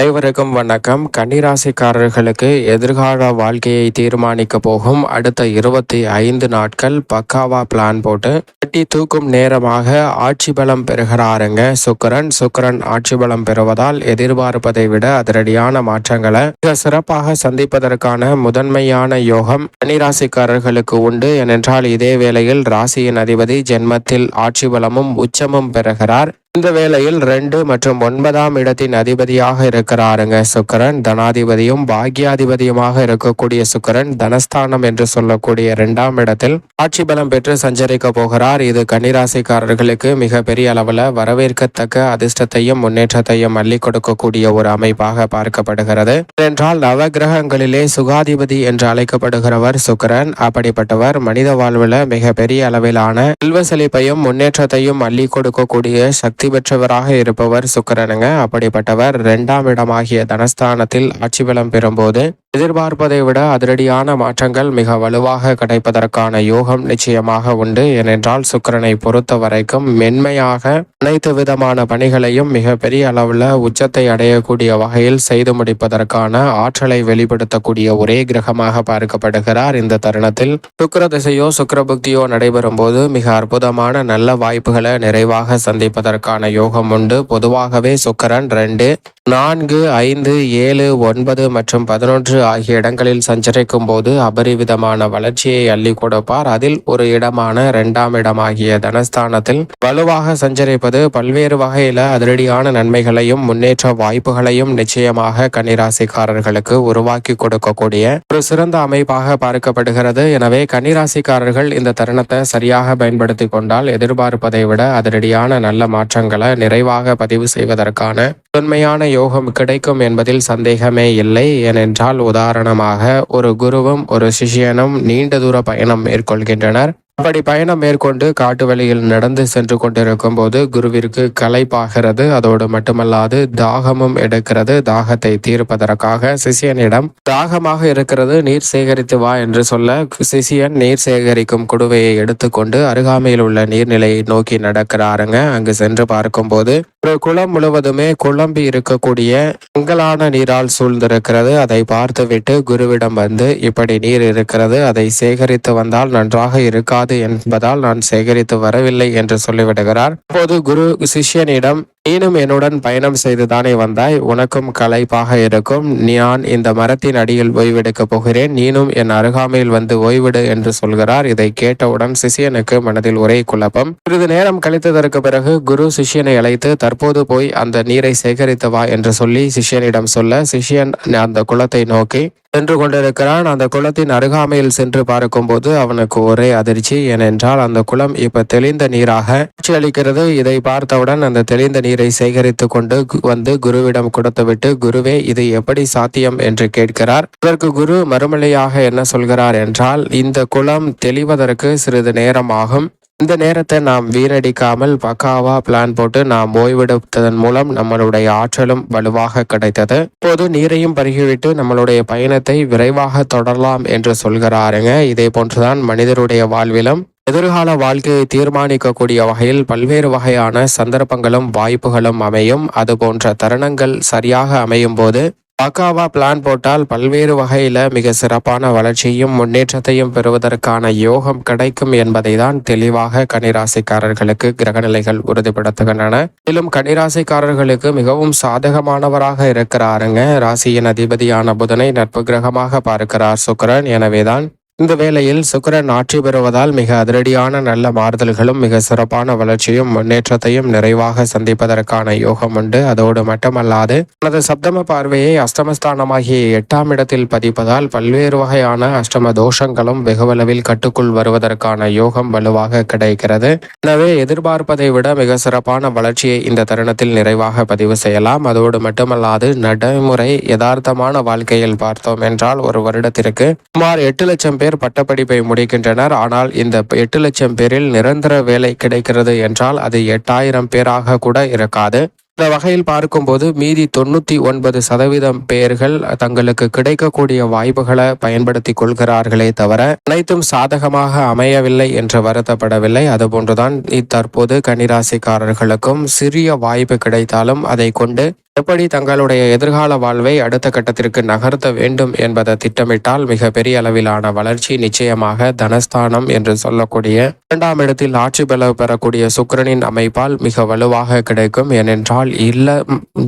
அனைவருக்கும் வணக்கம். கன்னிராசிக்காரர்களுக்கு எதிர்கால வாழ்க்கையை தீர்மானிக்க போகும் அடுத்த இருபத்தி ஐந்து நாட்கள் பக்காவா பிளான் போட்டு கட்டி தூக்கும் நேரமாக ஆட்சி பலம் பெறுகிறாருங்க. சுக்கரன் சுக்கரன் ஆட்சி பலம் பெறுவதால் எதிர்பார்ப்பதை விட அதிரடியான மாற்றங்களை மிக சிறப்பாக சந்திப்பதற்கான முதன்மையான யோகம் கன்னிராசிக்காரர்களுக்கு உண்டு. ஏனென்றால் இதே வேளையில் ராசியின் அதிபதி ஜென்மத்தில் ஆட்சி பலமும் உச்சமும் பெறுகிறார். இந்த வேளையில் ரெண்டு மற்றும் ஒன்பதாம் இடத்தின் அதிபதியாக இருக்கிறாருங்க. சுக்கரன் தனாதிபதியும் பாக்யாதிபதியுமாக இருக்கக்கூடிய சுக்கரன் தனஸ்தானம் என்று சொல்லக்கூடிய இரண்டாம் இடத்தில் ஆட்சி பலம் பெற்று சஞ்சரிக்க போகிறார். இது கன்னிராசிக்காரர்களுக்கு மிக பெரிய அளவில் வரவேற்கத்தக்க அதிர்ஷ்டத்தையும் முன்னேற்றத்தையும் அள்ளி கொடுக்கக்கூடிய ஒரு அமைப்பாக பார்க்கப்படுகிறது. என்றால் நவகிரகங்களிலே சுகாதிபதி என்று அழைக்கப்படுகிறவர் சுக்கரன். அப்படிப்பட்டவர் மனித வாழ்வில் மிக பெரிய அளவிலான செல்வ செழிப்பையும் முன்னேற்றத்தையும் அள்ளி கொடுக்கக்கூடிய சக்தி பெற்றவராக இருப்பவர் சுக்கரனுங்க. அப்படிப்பட்டவர் இரண்டாம் இடமாகிய தனஸ்தானத்தில் ஆட்சி பலம் பெறும்போது எதிர்பார்ப்பதை விட அதிரடியான மாற்றங்கள் மிக வலுவாக கிடைப்பதற்கான யோகம் நிச்சயமாக உண்டு. ஏனென்றால் சுக்கரனை பொறுத்த வரைக்கும் மென்மையாக அனைத்து விதமான பணிகளையும் மிக பெரிய அளவில் உச்சத்தை அடையக்கூடிய வகையில் செய்து முடிப்பதற்கான ஆற்றலை வெளிப்படுத்தக்கூடிய ஒரே கிரகமாக பார்க்கப்படுகிறார். இந்த தருணத்தில் சுக்கர திசையோ சுக்கர புக்தியோ நடைபெறும் போது மிக அற்புதமான நல்ல வாய்ப்புகளை நிறைவாக சந்திப்பதற்கான யோகம் உண்டு. பொதுவாகவே சுக்கரன் ரெண்டு நான்கு ஐந்து ஏழு ஒன்பது மற்றும் பதினொன்று ஆகிய இடங்களில் சஞ்சரிக்கும் போது அபரிவிதமான வளர்ச்சியை அள்ளி கொடுப்பார். அதில் ஒரு இடமான இரண்டாம் இடமாகிய தனஸ்தானத்தில் வலுவாக சஞ்சரிப்பது பல்வேறு வகையில அதிரடியான நன்மைகளையும் முன்னேற்ற வாய்ப்புகளையும் நிச்சயமாக கன்னிராசிக்காரர்களுக்கு உருவாக்கி கொடுக்கக்கூடிய ஒரு சிறந்த அமைப்பாக பார்க்கப்படுகிறது. எனவே கன்னிராசிக்காரர்கள் இந்த தருணத்தை சரியாக பயன்படுத்தி கொண்டால் எதிர்பார்ப்பதை விட அதிரடியான நல்ல மாற்றங்களை நிறைவாக பதிவு செய்வதற்கான உண்மையான யோகம் கிடைக்கும் என்பதில் சந்தேகமே இல்லை. ஏனென்றால் உதாரணமாக ஒரு குருவும் ஒரு சிஷியனும் நீண்ட தூர பயணம் மேற்கொள்கின்றனர். அப்படி பயணம் மேற்கொண்டு காட்டு வழியில் நடந்து சென்று கொண்டிருக்கும் போது குருவிற்கு களைப்பாகிறது அதோடு மட்டுமல்லாது தாகமும் எடுக்கிறது. தாகத்தை தீர்ப்பதற்காக சிஷியனிடம் தாகமாக இருக்கிறது நீர் சேகரித்து வா என்று சொல்ல சிஷியன் நீர் சேகரிக்கும் குடுவையை எடுத்துக்கொண்டு அருகாமையில் உள்ள நீர்நிலையை நோக்கி நடக்கிறாருங்க. அங்கு சென்று பார்க்கும்போது குளம் முழுவதுமே குழம்பி இருக்கக்கூடிய மங்கலான நீரால் சூழ்ந்திருக்கிறது. அதை பார்த்துவிட்டு குருவிடம் வந்து இப்படி நீர் இருக்கிறது அதை சேகரித்து வந்தால் நன்றாக இருக்காது என்பதால் நான் சேகரித்து வரவில்லை என்று சொல்லிவிடுகிறார். அப்போது குரு சிஷ்யனிடம் நீனும் என்னுடன் பயணம் செய்துதானே வந்தாய்? உனக்கும் களைப்பாக இருக்கும். நான் இந்த மரத்தின் அடியில் ஓய்வெடுக்கப் போகிறேன். நீனும் என் அருகாமையில் வந்து ஓய்விடு என்று சொல்கிறார். இதை கேட்டவுடன் சிஷியனுக்கு மனதில் ஒரே குழப்பம். சிறிது நேரம் கழித்ததற்கு பிறகு குரு சிஷ்யனை அழைத்து தற்போது போய் அந்த நீரை சேகரித்து வா என்று சொல்லி சிஷ்யனிடம் சொல்ல சிஷ்யன் அந்த குளத்தை நோக்கி சென்று கொண்டிருக்கிறான். அந்த குளத்தின் அருகாமையில் சென்று பார்க்கும்போது அவனுக்கு ஒரே அதிர்ச்சி. ஏனென்றால் அந்த குளம் இப்ப தெளிந்த நீராக காட்சி அளிக்கிறது இதை பார்த்தவுடன் அந்த தெளிந்த நீரை சேகரித்து கொண்டு வந்து குருவிடம் கொடுத்துவிட்டு குருவே இது எப்படி சாத்தியம்? என்று கேட்கிறார். அதற்கு குரு மறுமலையாக என்ன சொல்கிறார் என்றால் இந்த குளம் தெளிவதற்கு சிறிது நேரம் ஆகும். இந்த நேரத்தை நாம் வீணடிக்காமல் பக்காவா பிளான் போட்டு நாம் ஓய்வெடுத்ததன் மூலம் நம்மளுடைய ஆற்றலும் வலுவாக கிடைத்தது. இப்போது நீரையும் பருகிவிட்டு நம்மளுடைய பயணத்தை விரைவாக தொடரலாம் என்று சொல்கிறாருங்க. இதே போன்றுதான் மனிதருடைய வாழ்விலும் எதிர்கால வாழ்க்கையை தீர்மானிக்கக்கூடிய வகையில் பல்வேறு வகையான சந்தர்ப்பங்களும் வாய்ப்புகளும் அமையும். அது போன்ற தருணங்கள் சரியாக அமையும் போது பக்காவா பிளான் போட்டால் பல்வேறு வகையில் மிக சிறப்பான வளர்ச்சியும் முன்னேற்றத்தையும் பெறுவதற்கான யோகம் கிடைக்கும் என்பதை தான் தெளிவாக கனிராசிக்காரர்களுக்கு கிரகநிலைகள் உறுதிப்படுத்துகின்றன. மேலும் கனிராசிக்காரர்களுக்கு மிகவும் சாதகமானவராக இருக்கிறாருங்க. ராசியின் அதிபதியான புதனை நட்பு கிரகமாக பார்க்கிறார் சுக்கிரன். எனவேதான் இந்த வேளையில் சுக்கரன் ஆட்சி பெறுவதால் மிக அதிரடியான நல்ல மாறுதல்களும் மிக சிறப்பான வளர்ச்சியும் முன்னேற்றத்தையும் நிறைவாக சந்திப்பதற்கான யோகம் உண்டு. அதோடு மட்டுமல்லாது தனது சப்தம பார்வையை அஷ்டமஸ்தானமாகிய எட்டாம் இடத்தில் பதிப்பதால் பல்வேறு வகையான அஷ்டம தோஷங்களும் வெகுவளவில் கட்டுக்குள் வருவதற்கான யோகம் வலுவாக கிடைக்கிறது. எனவே எதிர்பார்ப்பதை விட மிக சிறப்பான வளர்ச்சியை இந்த தருணத்தில் நிறைவாக பதிவு செய்யலாம். அதோடு மட்டுமல்லாது நடைமுறை யதார்த்தமான வாழ்க்கையில் பார்த்தோம் என்றால் ஒரு வருடத்திற்கு சுமார் எட்டு லட்சம் பேர் பட்டப்படிப்பை முடிக்கின்றனர். ஆனால் இந்த எட்டு லட்சம் பேரில் நிரந்தர வேலை கிடைக்கிறது என்றால் அது எட்டாயிரம் பேராக கூட இருக்காது. இந்த வகையில் பார்க்கும்போது மீதி தொண்ணூத்தி ஒன்பது சதவீதம் பேர்கள் தங்களுக்கு கிடைக்கக்கூடிய வாய்ப்புகளை பயன்படுத்தி கொள்கிறார்களே தவிர அனைத்தும் சாதகமாக அமையவில்லை என்று வருத்தப்படவில்லை. அதுபோன்றுதான் தற்போது கன்னிராசிக்காரர்களுக்கும் சிறிய வாய்ப்பு கிடைத்தாலும் அதை கொண்டு எப்படி தங்களுடைய எதிர்கால வாழ்வை அடுத்த கட்டத்திற்கு நகர்த்த வேண்டும் என்பதை திட்டமிட்டால் மிக பெரிய அளவிலான வளர்ச்சி நிச்சயமாக தனஸ்தானம் என்று சொல்லக்கூடிய இரண்டாம் இடத்தில் ஆட்சி பல பெறக்கூடிய சுக்கிரனின் அமைப்பால் மிக வலுவாக கிடைக்கும். ஏனென்றால் இல்ல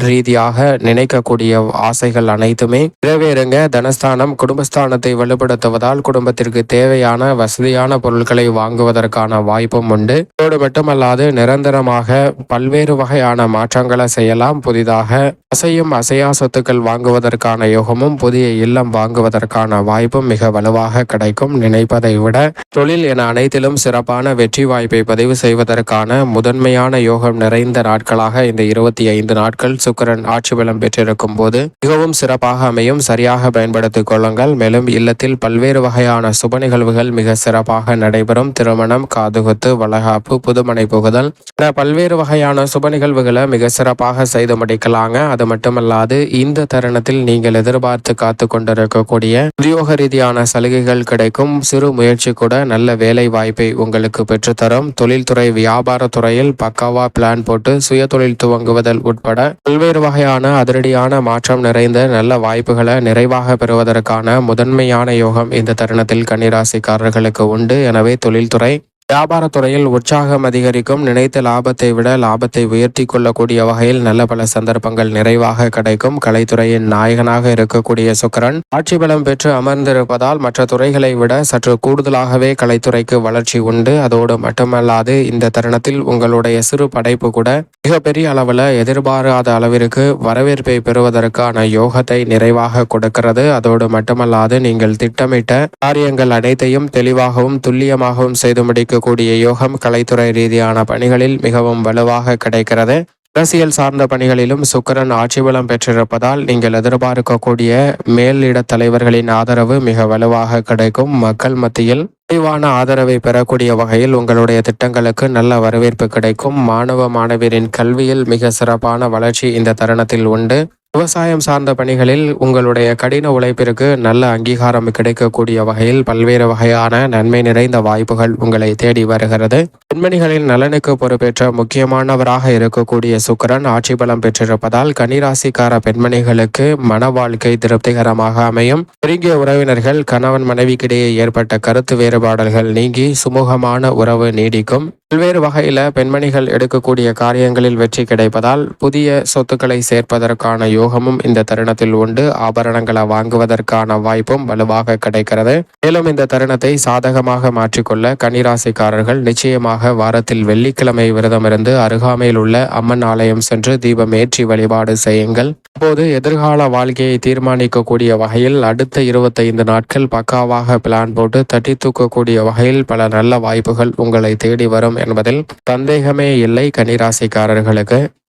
ரீதியாக நினைக்கக்கூடிய ஆசைகள் அனைத்துமே நிறைவேறுங்க. தனஸ்தானம் குடும்பஸ்தானத்தை வலுப்படுத்துவதால் குடும்பத்திற்கு தேவையான வசதியான பொருட்களை வாங்குவதற்கான வாய்ப்பும் உண்டு. இதோடு மட்டுமல்லாது நிரந்தரமாக பல்வேறு வகையான மாற்றங்களை செய்யலாம். புதிதாக அசையும் அசையா சொத்துக்கள் வாங்குவதற்கான யோகமும் புதிய இல்லம் வாங்குவதற்கான வாய்ப்பும் மிக வலுவாக கிடைக்கும். நினைப்பதை விட தொழில் என அனைத்திலும் சிறப்பான வெற்றி வாய்ப்பை பதிவு செய்வதற்கான முதன்மையான யோகம் நிறைந்த நாட்களாக இந்த இருபத்தி ஐந்து நாட்கள் சுக்கரன் ஆட்சி பலம் பெற்றிருக்கும் போது மிகவும் சிறப்பாக அமையும். சரியாக பயன்படுத்திக் கொள்ளுங்கள். மேலும் இல்லத்தில் பல்வேறு வகையான சுப நிகழ்வுகள் மிக சிறப்பாக நடைபெறும். திருமணம் காதுகுத்து வளகாப்பு புதுமனை புகுதல் பல்வேறு வகையான சுப நிகழ்வுகளை மிக சிறப்பாக செய்து முடிக்கலாம். முடிக்கலாங்க அது மட்டுமல்லாது இந்த தருணத்தில் நீங்கள் எதிர்பார்த்து காத்து கொண்டிருக்கக்கூடிய உத்தியோக ரீதியான சலுகைகள் கிடைக்கும். சிறு முயற்சி கூட நல்ல வேலை வாய்ப்பை உங்களுக்கு பெற்றுத்தரும். தொழில்துறை வியாபார துறையில் பக்காவா பிளான் போட்டு சுய தொழில் துவங்குவதல் உட்பட பல்வேறு வகையான அதிரடியான மாற்றம் நிறைந்த நல்ல வாய்ப்புகளை நிறைவாக பெறுவதற்கான முதன்மையான யோகம் இந்த தருணத்தில் கன்னிராசிக்காரர்களுக்கு உண்டு. எனவே தொழில்துறை வியாபாரத்துறையில் உற்சாகம் அதிகரிக்கும் நினைத்த லாபத்தை விட லாபத்தை உயர்த்தி கொள்ளக்கூடிய வகையில் நல்ல பல சந்தர்ப்பங்கள் நிறைவாக கிடைக்கும். கலைத்துறையின் நாயகனாக இருக்கக்கூடிய சுக்கரன் ஆட்சி பலம் பெற்று அமர்ந்திருப்பதால் மற்ற துறைகளை விட சற்று கூடுதலாகவே கலைத்துறைக்கு வளர்ச்சி உண்டு. அதோடு மட்டுமல்லாது இந்த தருணத்தில் உங்களுடைய சிறு படைப்பு கூட மிகப்பெரிய அளவில் எதிர்பாராத அளவிற்கு வரவேற்பை பெறுவதற்கான யோகத்தை நிறைவாக கொடுக்கிறது. அதோடு மட்டுமல்லாது நீங்கள் திட்டமிட்ட காரியங்கள் அனைத்தையும் தெளிவாகவும் துல்லியமாகவும் செய்து கூடிய யோகம் கலைத்துறை ரீதியான பணிகளில் மிகவும் வலுவாக கிடைக்கிறது. அரசியல் சார்ந்த பணிகளிலும் சுக்கிரன் ஆட்சி பலம் பெற்றிருப்பதால் நீங்கள் எதிர்பார்க்கக்கூடிய மேலிட தலைவர்களின் ஆதரவு மிக வலுவாக கிடைக்கும். மக்கள் மத்தியில் குறைவான ஆதரவை பெறக்கூடிய வகையில் உங்களுடைய திட்டங்களுக்கு நல்ல வரவேற்பு கிடைக்கும். மாணவ மாணவியரின் கல்வியில் மிக சிறப்பான வளர்ச்சி இந்த தருணத்தில் உண்டு. விவசாயம் சார்ந்த பணிகளில் உங்களுடைய கடின உழைப்பிற்கு நல்ல அங்கீகாரம் கிடைக்கக்கூடிய வகையில் பல்வேறு வகையான நன்மை நிறைந்த வாய்ப்புகள் உங்களை தேடி வருகிறது. பெண்மணிகளின் நலனுக்கு பொறுப்பேற்ற முக்கியமானவராக இருக்கக்கூடிய சுக்கிரன் ஆட்சி பலம் பெற்றிருப்பதால் கன்னிராசிக்கார பெண்மணிகளுக்கு மன வாழ்க்கை திருப்திகரமாக அமையும். நெருங்கிய உறவினர்கள் கணவன் மனைவிக்கிடையே ஏற்பட்ட கருத்து வேறுபாடல்கள் நீங்கி சுமூகமான உறவு நீடிக்கும். பல்வேறு வகையில பெண்மணிகள் எடுக்கக்கூடிய காரியங்களில் வெற்றி கிடைப்பதால் புதிய சொத்துக்களை சேர்ப்பதற்கான யோகமும் இந்த தருணத்தில் உண்டு. ஆபரணங்களை வாங்குவதற்கான வாய்ப்பும் வலுவாக கிடைக்கிறது. மேலும் இந்த தருணத்தை சாதகமாக மாற்றிக்கொள்ள கன்னிராசிக்காரர்கள் நிச்சயமாக வாரத்தில் வெள்ளிக்கிழமை விரதமிருந்து அருகாமையில் உள்ள அம்மன் ஆலயம் சென்று தீபம் ஏற்றி வழிபாடு செய்யுங்கள். அப்போது எதிர்கால வாழ்க்கையை தீர்மானிக்கக்கூடிய வகையில் அடுத்த இருபத்தைந்து நாட்கள் பக்காவாக பிளான் போட்டு தட்டி தூக்கக்கூடிய வகையில் பல நல்ல வாய்ப்புகள் உங்களை தேடி வரும் என்பதில் சந்தேகமே இல்லை கன்னிராசிக்காரர்களுக்கு.